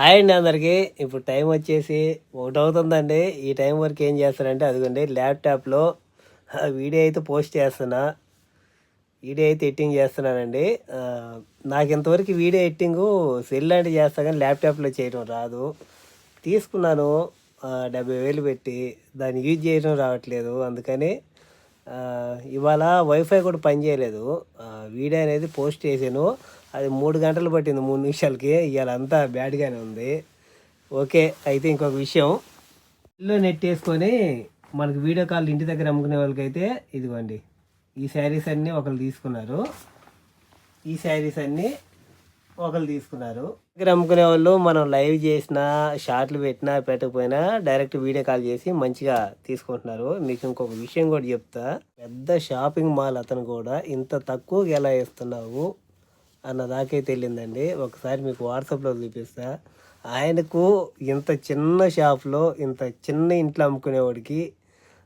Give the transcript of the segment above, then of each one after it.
Hi అండి అందరికీ. ఇప్పుడు టైం వచ్చేసి ఒకటి అవుతుందండి ఈ టైం వరకు ఏం చేస్తారంటే అదిగోండి ల్యాప్టాప్లో వీడియో అయితే పోస్ట్ చేస్తున్నా. వీడియో అయితే ఎడిటింగ్ చేస్తున్నానండి. నాకు ఇంతవరకు వీడియో ఎడిటింగ్ సెల్ లాంటివి చేస్తా కానీ ల్యాప్టాప్లో చేయడం రాదు. తీసుకున్నాను. డెబ్బై వేలు పెట్టి. దాన్ని యూజ్ చేయడం రావట్లేదు. అందుకని ఇవాళ వైఫై కూడా పనిచేయలేదు. వీడియో అనేది పోస్ట్ చేశాను. అది మూడు గంటలు పట్టింది మూడు నిమిషాలకి. ఇవాళ అంతా బ్యాడ్గానే ఉంది. ఓకే అయితే ఇంకొక విషయం. ఇల్లు నెట్ వేసుకొని మనకి వీడియో కాల్ ఇంటి దగ్గర అమ్ముకునే వాళ్ళకైతే ఇదిగోండి. ఈ శారీస్ అన్నీ ఒకరు తీసుకున్నారు. ఈ శారీస్ అన్నీ ఒకరు తీసుకున్నారు. దగ్గర అమ్ముకునే వాళ్ళు మనం లైవ్ చేసినా షార్ట్లు పెట్టినా పెట్టకపోయినా డైరెక్ట్ వీడియో కాల్ చేసి మంచిగా తీసుకుంటున్నారు. మీకు ఇంకొక విషయం కూడా చెప్తా. పెద్ద షాపింగ్ మాల్ అతను కూడా ఇంత తక్కువకి ఎలా ఇస్తున్నావు అన్న దాకే తెలియదండి ఒకసారి మీకు వాట్సాప్లో చూపిస్తా. ఆయనకు ఇంత చిన్న షాప్లో ఇంత చిన్న ఇంట్లో అమ్ముకునేవాడికి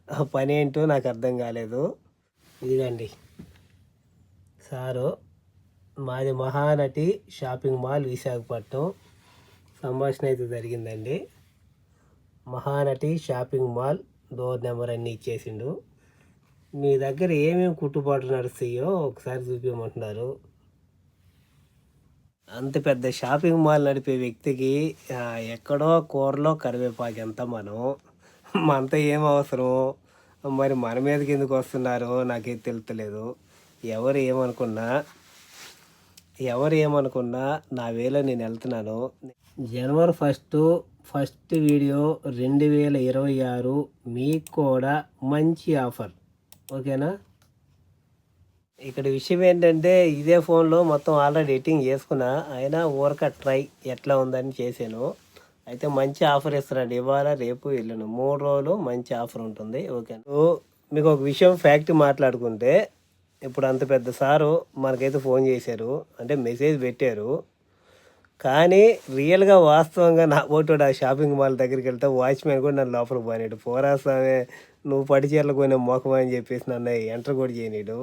ఆ పని ఏంటో నాకు అర్థం కాలేదు. ఇదిగండి. సారు మాది మహానటి షాపింగ్ మాల్ విశాఖపట్నం. సంభాషణ అయితే జరిగిందండి. Mahanati shopping mall door number అన్నీ ఇచ్చేసిండు. మీ దగ్గర ఏమేమి కుట్టుబాట్లు నడుస్తాయో ఒకసారి చూపించమంటున్నారు. అంత పెద్ద షాపింగ్ మాల్ నడిపే వ్యక్తికి ఎక్కడో కూరలో కరివేపాకు ఎంత మనం? మనతో ఏం అవసరం? మరి మన మీదకి ఎందుకు వస్తున్నారో? నాకేం తెలుతలేదు ఎవరు ఏమనుకున్నా ఎవరు ఏమనుకున్నా నా వేలో నేను వెళ్తున్నాను. జనవరి ఫస్ట్ ఫస్ట్ వీడియో రెండు వేల ఇరవై ఆరు. మీకు కూడా మంచి ఆఫర్. ఓకేనా? ఇక్కడ విషయం ఏంటంటే ఇదే ఫోన్లో మొత్తం ఆల్రెడీ ఎడిటింగ్ చేసుకున్నా అయినా ఊరక ట్రై ఎట్లా ఉందని చేశాను. అయితే మంచి ఆఫర్ ఇస్తున్నాడు. ఇవాళ రేపు వెళ్ళను మూడు రోజులు మంచి ఆఫర్ ఉంటుంది. ఓకే. మీకు ఒక విషయం ఫ్యాక్ట్ మాట్లాడుకుంటే ఇప్పుడు అంత పెద్ద సారు మనకైతే ఫోన్ చేశారు. అంటే మెసేజ్ పెట్టారు. కానీ రియల్గా వాస్తవంగా నా ఓటు ఆ షాపింగ్ మాల్ దగ్గరికి వెళ్తే వాచ్మెన్ కూడా నన్ను లోపలికి పోయాడు పోరాస్తామే నువ్వు పడి కొనే మొఖం అని చెప్పేసి నన్ను ఎంటర్ కూడా చేయనీడు.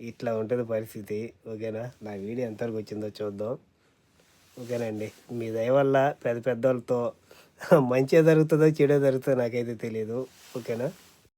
ఇట్లా ఉంటుంది పరిస్థితి. ఓకేనా? నా వీడియో ఎంతవరకు వచ్చిందో చూద్దాం. ఓకేనండి మీ దయ వల్ల పెద్ద పెద్దోళ్ళతో మంచిగా జరుగుతుందో చెడో జరుగుతుందో నాకైతే తెలియదు ఓకేనా?